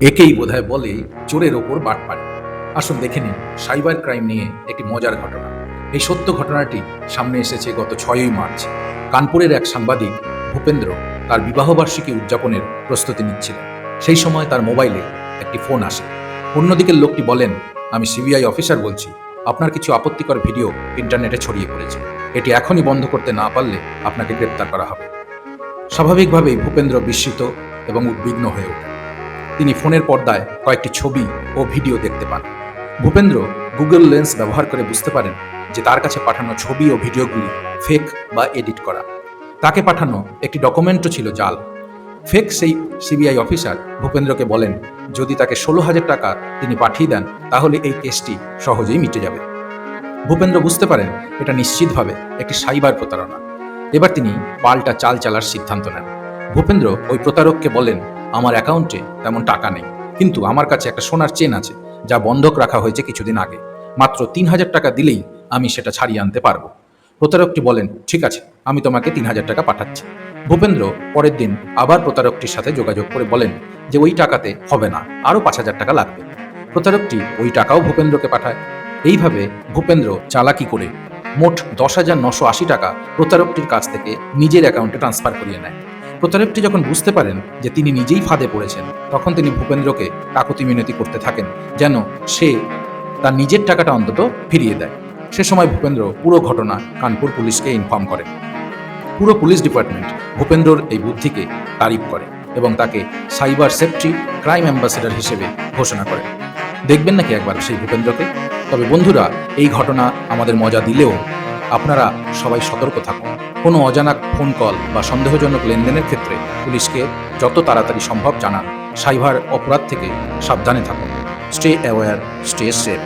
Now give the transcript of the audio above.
একেই বোধহয় বলে চোরের ওপর বাটপাড়ি আসুন দেখে নিন, সাইবার ক্রাইম নিয়ে একটি মজার ঘটনা। এই সত্য ঘটনাটি সামনে এসেছে গত ছয়ই মার্চ। কানপুরের এক সাংবাদিক, ভূপেন্দ্র, তার বিবাহবার্ষিকী উদযাপনের প্রস্তুতি নিচ্ছিলেন। সেই সময় তার মোবাইলে একটি ফোন আসে। অন্যদিকের লোকটি বলেন, আমি সিবিআই অফিসার বলছি, আপনার কিছু আপত্তিকর ভিডিও ইন্টারনেটে ছড়িয়ে পড়েছে। এটি এখনই বন্ধ করতে না পারলে আপনাকে গ্রেপ্তার করা হবে। স্বাভাবিকভাবেই ভূপেন্দ্র বিস্মিত এবং উদ্বিগ্ন হয়ে ওঠেন। তিনি ফোনের পর্দায় কয়েকটি ছবি ও ভিডিও দেখতে পান। ভূপেন্দ্র গুগল লেন্স ব্যবহার করে বুঝতে পারেন যে তার কাছে পাঠানো ছবি ও ভিডিওগুলি ফেক বা এডিট করা। তাকে পাঠানো একটি ডকুমেন্টও ছিল জাল। ফেক সেই সিবিআই অফিসার ভূপেন্দ্রকে বলেন, যদি তাকে ষোলো হাজার টাকা তিনি পাঠিয়ে দেন, তাহলে এই কেসটি সহজেই মিটে যাবে। ভূপেন্দ্র বুঝতে পারেন এটা নিশ্চিতভাবে একটি সাইবার প্রতারণা। এবার তিনি পাল্টা চাল চালার সিদ্ধান্ত নেন। ভূপেন্দ্র ওই প্রতারককে বলেন, আমার অ্যাকাউন্টে তেমন টাকা নেই। কিন্তু আমার কাছে একটা সোনার চেন আছে, যা বন্ধক রাখা হয়েছে কিছুদিন আগে। মাত্র তিন হাজার টাকা দিলেই আমি সেটা ছাড়িয়ে আনতে পারব। প্রতারকটি বলেন, ঠিক আছে, আমি তোমাকে তিন হাজার টাকা পাঠাচ্ছি। ভূপেন্দ্র পরের দিন আবার প্রতারকটির সাথে যোগাযোগ করে বলেন যে ওই টাকাতে হবে না, আরও পাঁচ হাজার টাকা লাগবে। প্রতারকটি ওই টাকাও ভূপেন্দ্রকে পাঠায়। এইভাবে ভূপেন্দ্র চালাকি করে মোট দশ হাজার নশো আশি টাকা প্রতারকটির কাছ থেকে নিজের অ্যাকাউন্টে ট্রান্সফার করিয়ে নেয়। প্রতারকটি যখন বুঝতে পারেন যে তিনি নিজেই ফাঁদে পড়েছেন, তখন তিনি ভূপেন্দ্রকে কাকুতি মিনতি করতে থাকেন, যেন সে তার নিজের টাকাটা অন্তত ফিরিয়ে দেয়। সে সময় ভূপেন্দ্র পুরো ঘটনা কানপুর পুলিশকে ইনফর্ম করে। পুরো পুলিশ ডিপার্টমেন্ট ভূপেন্দ্রর এই বুদ্ধিকে তারিফ করে এবং তাকে সাইবার সেফটি, ক্রাইম অ্যাম্বাসেডর হিসেবে ঘোষণা করে। দেখবেন নাকি একবার সেই ভূপেন্দ্রকে? তবে বন্ধুরা, এই ঘটনা আমাদের মজা দিলেও আপনারা সবাই সতর্ক থাকুন। কোনো অজানা ফোন কল বা সন্দেহজনক লেনদেনের ক্ষেত্রে পুলিশকে যত তাড়াতাড়ি সম্ভব জানান। সাইবার অপরাধ থেকে সাবধানে থাকুন। Stay aware stay safe